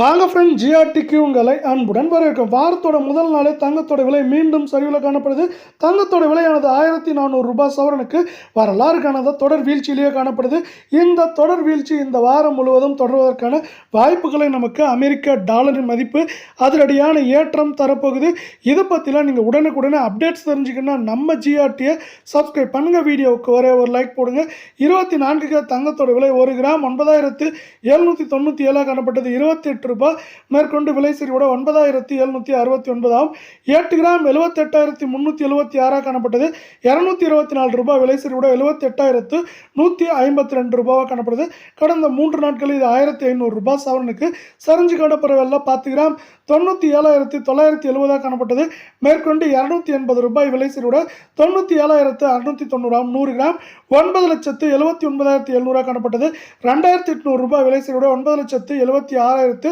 வாங்க ஃப்ரெண்ட் ஜிஆர்டிக்கு உங்களை அன்புடன் வரவேற்கும். வாரத்தோட முதல் நாளே தங்கத்தோட விலை மீண்டும் சரிவில் காணப்படுது. தங்கத்தோட விலையானது ஆயிரத்தி நானூறு ரூபாய் சவரனுக்கு வரலாறு காணாத தொடர் வீழ்ச்சியிலேயே காணப்படுது. இந்த தொடர் வீழ்ச்சி இந்த வாரம் முழுவதும் தொடர்வதற்கான வாய்ப்புகளை நமக்கு அமெரிக்க டாலரின் மதிப்பு அதிரடியான ஏற்றம் தரப்போகுது. இதை பற்றிலாம் நீங்கள் உடனுக்குடனே அப்டேட்ஸ் தெரிஞ்சுக்கணும்னா நம்ம ஜிஆர்டியை சப்ஸ்கிரைப் பண்ணுங்கள் வீடியோவுக்கு ஒரே ஒரு லைக் போடுங்க. இருபத்தி நான்கு தங்கத்தோட விலை ஒரு கிராம் ஒன்பதாயிரத்து எழுநூற்றி தொண்ணூற்றி ஏழாக காணப்பட்டது. இருபத்தி எட்டு ரூபாய் மேற்கொண்டு விலை சரிவோட ஒன்பதாயிரத்தி எழுநூற்றி அறுபத்தி ஒன்பதாம். எட்டு கிராம் எழுபத்தெட்டாயிரத்தி முந்நூற்றி எழுபத்தி ஆறாக காணப்பட்டது. இரநூத்தி இருபத்தி நாலு ரூபாய் விலை சரிவோட எழுபத்தெட்டாயிரத்து நூற்றி ஐம்பத்தி ரெண்டு ரூபாவாக காணப்படுது. கடந்த மூன்று நாட்களில் இது ஆயிரத்தி ஐநூறு ரூபாய் சவரனுக்கு சரிஞ்சு காணப்படுறவல்ல பத்து கிராம் தொண்ணூற்றி ஏழாயிரத்தி தொள்ளாயிரத்தி எழுபதாக காணப்பட்டது. மேற்கொண்டு இரநூத்தி எண்பது ரூபாய் விலை சரிவோட தொண்ணூற்றி ஏழாயிரத்து அறுநூற்றி தொண்ணூறாம் நூறு கிராம் ஒன்பது லட்சத்து எழுபத்தி ஒன்பதாயிரத்தி எழுநூறாக காணப்பட்டது. ரெண்டாயிரத்தி எட்நூறு ரூபாய் விலை சரிவோட ஒன்பது லட்சத்து எழுபத்தி ஆறாயிரத்து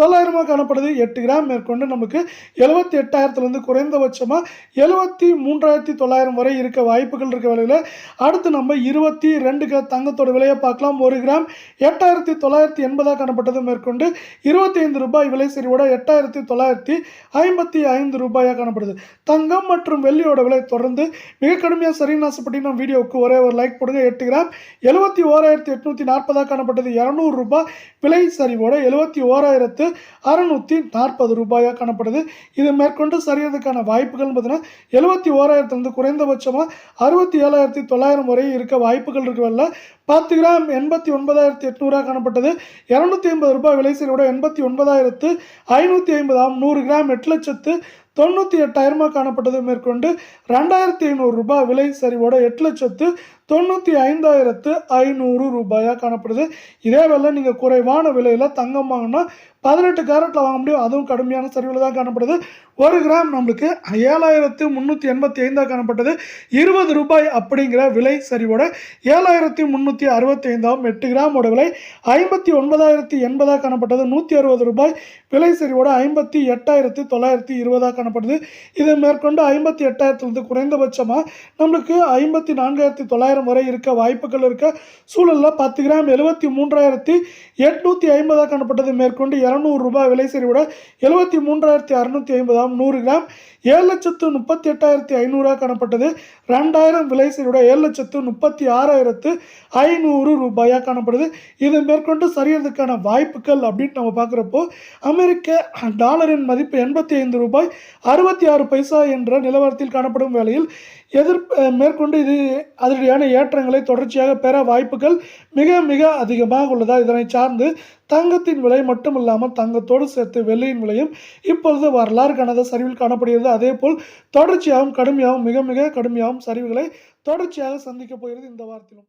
தொள்ளாயிரமாக காணப்படுது. எட்டு கிராம் மேற்கொண்டு நமக்கு எழுபத்தி எட்டாயிரத்துலேருந்து குறைந்தபட்சமாக எழுபத்தி மூன்றாயிரத்தி தொள்ளாயிரம் வரை இருக்க வாய்ப்புகள் இருக்க விலையில் அடுத்து நம்ம இருபத்தி ரெண்டு க தங்கத்தோட விலையை பார்க்கலாம். ஒரு கிராம் எட்டாயிரத்தி தொள்ளாயிரத்தி எண்பதாக காணப்பட்டது. மேற்கொண்டு இருபத்தி ஐந்து ரூபாய் விலை சரிவோட எட்டாயிரத்தி தொள்ளாயிரத்தி ஐம்பத்தி ஐந்து ரூபாயாக காணப்படுது. தங்கம் மற்றும் வெள்ளியோட விலை தொடர்ந்து மிக கடுமையாக சரின்னு ஆசைப்பட்டு நம்ம வீடியோவுக்கு ஒரே ஒரு லைக் போடுங்க. எட்டு கிராம் எழுபத்தி ஓராயிரத்தி எட்நூற்றி நாற்பதாக காணப்பட்டது. இரநூறு ரூபாய் விலை சரிவோட எழுபத்தி ஓராயிரத்து அறுநூற்றி நாற்பது ரூபாயாக காணப்படுது. இது மேற்கொண்டு சரியறதுக்கான வாய்ப்புகள் பார்த்தீங்கன்னா எழுபத்தி ஓராயிரத்துலேருந்து குறைந்தபட்சமாக அறுபத்தி ஏழாயிரத்தி தொள்ளாயிரம் வரை இருக்க வாய்ப்புகள் இருக்கவில்ல பத்து கிராம் எண்பத்தி ஒன்பதாயிரத்தி எட்நூறுரூவா காணப்பட்டது. இரநூத்தி ஐம்பது ரூபாய் விலை சரிவோட எண்பத்தி ஒன்பதாயிரத்து ஐநூற்றி ஐம்பதாம் நூறு கிராம் எட்டு லட்சத்து தொண்ணூற்றி எட்டாயிரமாக காணப்பட்டது மேற்கொண்டு ரெண்டாயிரத்தி ஐநூறு ரூபாய் விலை சரிவோட எட்டு லட்சத்து தொண்ணூற்றி ஐந்தாயிரத்து ஐநூறு ரூபாயாக காணப்படுது. இதே வேலை நீங்கள் குறைவான விலையில் தங்கம் வாங்கினா பதினெட்டு கேரட்டில் வாங்க முடியும். அதுவும் கடுமையான சரிவில் தான் காணப்படுது. ஒரு கிராம் நம்மளுக்கு ஏழாயிரத்து முந்நூற்றி எண்பத்தி ஐந்தாக காணப்பட்டது. இருபது ரூபாய் அப்படிங்கிற விலை சரிவோட ஏழாயிரத்தி முந்நூற்றி அறுபத்தி ஐந்தாம் எட்டு கிராமோட விலை ஐம்பத்தி ஒன்பதாயிரத்தி எண்பதாக காணப்பட்டது. நூற்றி அறுபது ரூபாய். விலை சரிவோட ஐம்பத்தி எட்டாயிரத்தி தொள்ளாயிரத்தி இருபதாக காணப்பட்டது. இதை மேற்கொண்டு ஐம்பத்தி எட்டாயிரத்துலேருந்து குறைந்தபட்சமாக நம்மளுக்கு ஐம்பத்தி நான்காயிரத்தி தொள்ளாயிரம் வரை இருக்க வாய்ப்புகள் இருக்க சூழலில் பத்து கிராம் எழுபத்தி மூன்றாயிரத்தி எட்நூற்றி ஐம்பதாக காணப்பட்டது. மேற்கொண்டு இரநூறு ரூபாய் விலை சரிவோட எழுபத்தி மூன்றாயிரத்தி அறுநூற்றி ஐம்பதாம் நூறு கிராம் ஏழு லட்சத்து முப்பத்தி எட்டாயிரத்தி ஐநூறாக காணப்பட்டது. ரெண்டாயிரம் விலை சரிவோட ஏழு லட்சத்து முப்பத்தி ஆறாயிரத்து ஐநூறு ரூபாயாக காணப்படுது. இதை மேற்கொண்டு சரியறதுக்கான வாய்ப்புகள் அப்படின்னு நம்ம பார்க்குறப்போ அமெரிக்க டாலரின் மதிப்பு எண்பத்தி ஐந்து ரூபாய் அறுபத்தி ஆறு பைசா என்ற நிலவரத்தில் காணப்படும் வேளையில் எதிர் மேற்கொண்டு இது அதிரடியான ஏற்றங்களை தொடர்ச்சியாக பெற வாய்ப்புகள் மிக மிக அதிகமாக உள்ளதா? இதனை சார்ந்து தங்கத்தின் விலை மட்டும் இல்லாமல் தங்கத்தோடு சேர்த்து வெள்ளியின் விலையும் இப்பொழுது வரலாறு காணாத சரிவில் காணப்படுகிறது. அதேபோல் தொடர்ச்சியாகவும் கடுமையாகவும் மிக மிக கடுமையாகவும் சரிவுகளை தொடர்ச்சியாக சந்திக்கப் போகிறது இந்த வாரத்திலும்.